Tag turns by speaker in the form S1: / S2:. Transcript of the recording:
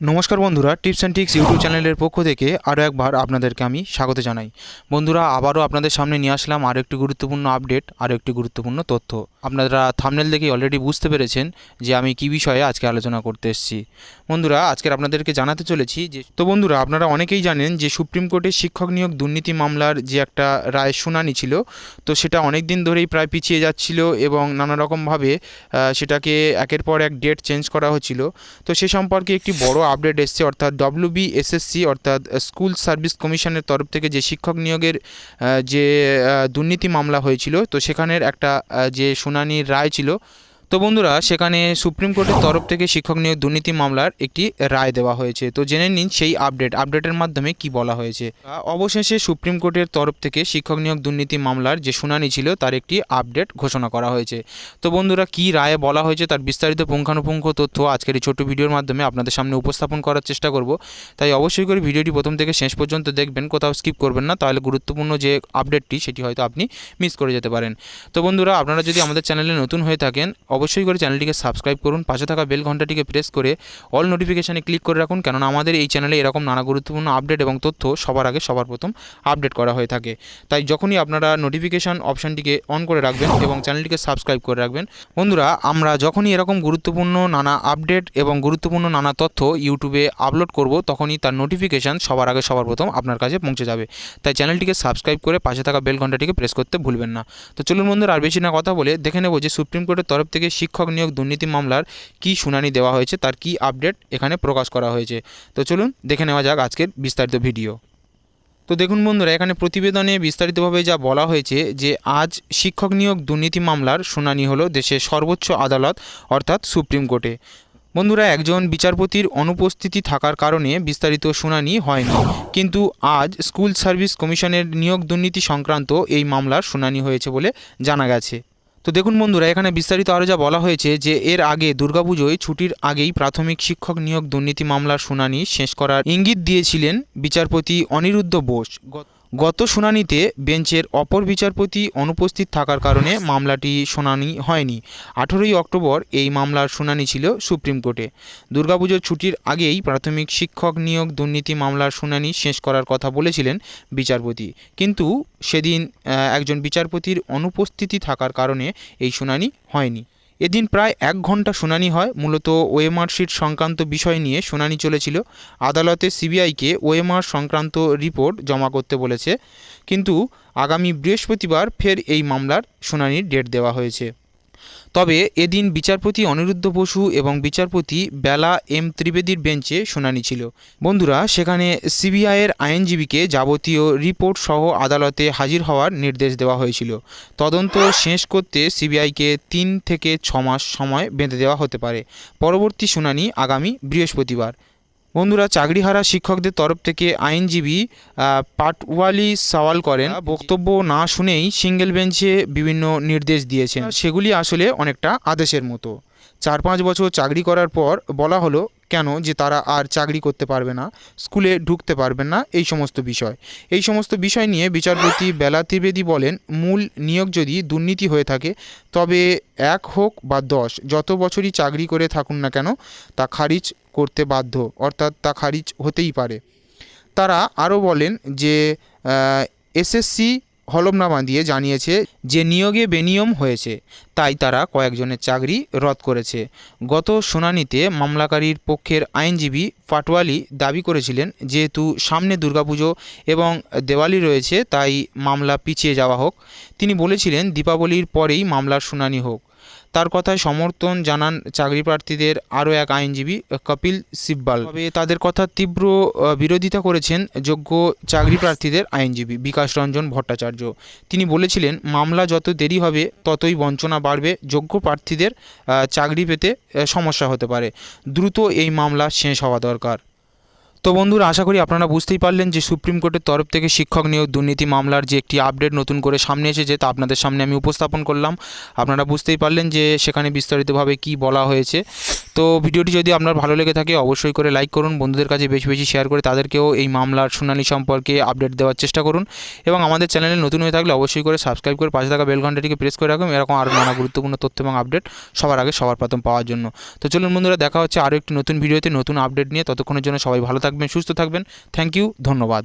S1: নমস্কার বন্ধুরা, tips and tricks YouTube চ্যানেলের পক্ষ থেকে আরও একবার আপনাদেরকে আমি স্বাগত জানাই। বন্ধুরা, আবারও আপনাদের সামনে নিয়ে আসলাম আরও একটি গুরুত্বপূর্ণ আপডেট আরও একটি গুরুত্বপূর্ণ তথ্য। আপনারা থামনেল দেখেই অলরেডি বুঝতে পেরেছেন যে আমি কী বিষয়ে আজকে আলোচনা করতে এসেছি। বন্ধুরা, আজকের আপনাদেরকে জানাতে চলেছি যে, তো বন্ধুরা, আপনারা অনেকেই জানেন যে সুপ্রিম কোর্টে শিক্ষক নিয়োগ দুর্নীতি মামলার যে একটা রায় শুনানি ছিল, তো সেটা অনেক দিন ধরেই প্রায় পিছিয়ে যাচ্ছিল এবং নানা রকমভাবে সেটাকে একের পর এক ডেট চেঞ্জ করা হচ্ছিল। তো সে সম্পর্কে একটি বড় আপডেট এসছে, অর্থাৎ ডব্লিউবি এসএসসি অর্থাৎ স্কুল সার্ভিস কমিশনের তরফ থেকে যে শিক্ষক নিয়োগের যে দুর্নীতি মামলা হয়েছিল, তো সেখানের একটা যে শুনানির রায় ছিল তো বন্ধুরা, সেখানে সুপ্রিম কোর্টের তরফ থেকে শিক্ষক নিয়োগ দুর্নীতি মামলার একটি রায় দেওয়া হয়েছে। তো জেনে নিন সেই আপডেট। আপডেটের মাধ্যমে কি বলা হয়েছে? অবশেষে সুপ্রিম কোর্টের তরফ থেকে শিক্ষক নিয়োগ দুর্নীতি মামলার যে শুনানি ছিল, তার একটি আপডেট ঘোষণা করা হয়েছে। তো বন্ধুরা, কি রায়ে বলা হয়েছে তার বিস্তারিত পুঙ্খানুপুঙ্খ তথ্য আজকের এই ছোট্ট ভিডিওর মাধ্যমে আপনাদের সামনে উপস্থাপন করার চেষ্টা করব। তাই অবশ্যই করে ভিডিওটি প্রথম থেকে শেষ পর্যন্ত দেখবেন, কোথাও স্কিপ করবেন না। তাহলে গুরুত্বপূর্ণ যে আপডেটটি, সেটি হয়তো আপনি মিস করে যেতে পারেন। তো বন্ধুরা, আপনারা যদি আমাদের চ্যানেলে নতুন হয়ে থাকেন অবশ্যই করে চ্যানেলটিকে সাবস্ক্রাইব করুন, পাশে থাকা বেল ঘন্টাটিকে প্রেস করে অল নোটিফিকেশানে ক্লিক করে রাখুন, কেননা আমাদের এই চ্যানেলে এরকম নানা গুরুত্বপূর্ণ আপডেট এবং তথ্য সবার আগে, সবার প্রথম আপডেট করা হয়ে থাকে। তাই যখনই আপনারা নোটিফিকেশান অপশানটিকে অন করে রাখবেন এবং চ্যানেলটিকে সাবস্ক্রাইব করে রাখবেন, বন্ধুরা, আমরা যখনই এরকম গুরুত্বপূর্ণ নানা আপডেট এবং গুরুত্বপূর্ণ নানা তথ্য ইউটিউবে আপলোড করব, তখনই তার নোটিফিকেশান সবার আগে, সবার প্রথম আপনার কাছে পৌঁছে যাবে। তাই চ্যানেলটিকে সাবস্ক্রাইব করে পাশে থাকা বেল ঘন্টাটিকে প্রেস করতে ভুলবেন না। তো চলুন বন্ধুরা, আর বেশি না কথা বলে দেখে নেব যে সুপ্রিম কোর্টের তরফ থেকে শিক্ষক নিয়োগ দুর্নীতি মামলার কি শুনানি দেওয়া হয়েছে, তার কি আপডেট এখানে প্রকাশ করা হয়েছে। তো চলুন দেখে নেওয়া যাক আজকের বিস্তারিত ভিডিও। তো দেখুন বন্ধুরা, এখানে প্রতিবেদনে বিস্তারিতভাবে যা বলা হয়েছে যে আজ শিক্ষক নিয়োগ দুর্নীতি মামলার শুনানি হলো দেশের সর্বোচ্চ আদালত, অর্থাৎ সুপ্রিম কোর্টে। বন্ধুরা, একজন বিচারপতির অনুপস্থিতি থাকার কারণে বিস্তারিত শুনানি হয়নি। কিন্তু আজ স্কুল সার্ভিস কমিশনের নিয়োগ দুর্নীতি সংক্রান্ত এই মামলার শুনানি হয়েছে বলে জানা গেছে। তো দেখুন বন্ধুরা, এখানে বিস্তারিত আরও যা বলা হয়েছে যে, এর আগে দুর্গাপুজোয় ছুটির আগেই প্রাথমিক শিক্ষক নিয়োগ দুর্নীতি মামলার শুনানি শেষ করার ইঙ্গিত দিয়েছিলেন বিচারপতি অনিরুদ্ধ বোস। গত শুনানিতে বেঞ্চের অপর বিচারপতি অনুপস্থিত থাকার কারণে মামলাটি শুনানি হয়নি। আঠেরোই অক্টোবর এই মামলার শুনানি ছিল সুপ্রিম কোর্টে। দুর্গাপুজোর ছুটির আগেই প্রাথমিক শিক্ষক নিয়োগ দুর্নীতি মামলার শুনানি শেষ করার কথা বলেছিলেন বিচারপতি। কিন্তু সেদিন একজন বিচারপতির অনুপস্থিতি থাকার কারণে এই শুনানি হয়নি। এদিন প্রায় এক ঘণ্টা শুনানি হয়। মূলত ওএমআর সংক্রান্ত বিষয় নিয়ে শুনানি চলেছিল। আদালতে সিবিআইকে ওএমআর সংক্রান্ত রিপোর্ট জমা করতে বলেছে। কিন্তু আগামী বৃহস্পতিবার ফের এই মামলার শুনানির ডেট দেওয়া হয়েছে। তবে এদিন বিচারপতি অনিরুদ্ধ বসু এবং বিচারপতি বেলা এম ত্রিবেদীর বেঞ্চে শুনানি ছিল। বন্ধুরা, সেখানে সিবিআইয়ের আইনজীবীকে যাবতীয় রিপোর্ট সহ আদালতে হাজির হওয়ার নির্দেশ দেওয়া হয়েছিল। তদন্ত শেষ করতে সিবিআইকে তিন থেকে ছ মাস সময় বেঁধে দেওয়া হতে পারে। পরবর্তী শুনানি আগামী বৃহস্পতিবার। বন্ধুরা চাকরিহারা শিক্ষকদের তরফ থেকে আইনজীবী পাটওয়ালি সওয়াল করেন। বক্তব্য না শুনেই সিঙ্গেল বেঞ্চে বিভিন্ন নির্দেশ দিয়েছেন। সেগুলি আসলে অনেকটা আদেশের মতো। চার পাঁচ বছর চাকরি করার পর বলা হলো কেন যে তারা আর চাকরি করতে পারবে না স্কুলে ঢুকতে পারবে না এই সমস্ত বিষয়। এই সমস্ত বিষয় নিয়ে বিচারপতি বেলা ত্রিবেদী বলেন মূল নিয়োগ যদি দুর্নীতি হয়ে থাকে তবে এক হোক বা দশ যত বছরই চাকরি করে থাকুন না কেন তা খারিজ করতে বাধ্য, অর্থাৎ তা খারিজ হতেই পারে। তারা আরও বলেন যে এসএসসি হলফনামা দিয়ে জানিয়েছে যে, নিয়োগে বেনিয়ম হয়েছে, তাই তারা কয়েকজনের চাকরি রদ করেছে। গত শুনানিতে মামলাকারীর পক্ষের আইনজীবী পাটওয়ালি দাবি করেছিলেন, যেহেতু সামনে দুর্গাপুজো এবং দেওয়ালি রয়েছে, তাই মামলা পিছিয়ে যাওয়া হোক। তিনি বলেছিলেন, দীপাবলির পরেই মামলার শুনানি হোক। তার কথায় সমর্থন জানান চাকরি প্রার্থীদের আরও এক আইনজীবী, কপিল সিব্বাল। তবে তাদের কথা তীব্র বিরোধিতা করেছেন যোগ্য চাকরি প্রার্থীদের আইনজীবী বিকাশ রঞ্জন ভট্টাচার্য। তিনি বলেছিলেন, মামলা যত দেরি হবে, ততই বঞ্চনা বাড়বে, যোগ্য প্রার্থীদের চাকরি পেতে সমস্যা হতে পারে। দ্রুত এই মামলা শেষ হওয়া দরকার। তো বন্ধুরা, আশা করি আপনারা বুঝতেই পারলেন যে সুপ্রিম কোর্টের তরফ থেকে শিক্ষক নিয়োগ দুর্নীতি মামলার যে একটি আপডেট নতুন করে সামনে এসেছে, তা আপনাদের সামনে আমি উপস্থাপন করলাম। আপনারা বুঝতেই পারলেন যে সেখানে বিস্তারিতভাবে কি বলা হয়েছে। তো ভিডিওটি যদি আপনার ভালো লেগে থাকে, অবশ্যই করে লাইক করুন। বন্ধুদের কাছে বেশি বেশি শেয়ার করে তাদেরকেও এই মামলার শুনানি সম্পর্কে আপডেট দেওয়ার চেষ্টা করুন। এবং আমাদের চ্যানেলে নতুন হয়ে থাকলে অবশ্যই করে সাবস্ক্রাইব করে পাশে থাকা বেল ঘন্টাটিকে প্রেস করে রাখুন। এরকম আরও নানা গুরুত্বপূর্ণ তথ্য এবং আপডেট সবার আগে সবার প্রথম পাওয়ার জন্য। তো চলুন বন্ধুরা, দেখা হচ্ছে আরও একটি নতুন ভিডিওতে নতুন আপডেট নিয়ে। ততক্ষণের জন্য সবাই ভালো থাকবেন সুস্থ থাকবেন। থ্যাংক ইউ ধন্যবাদ।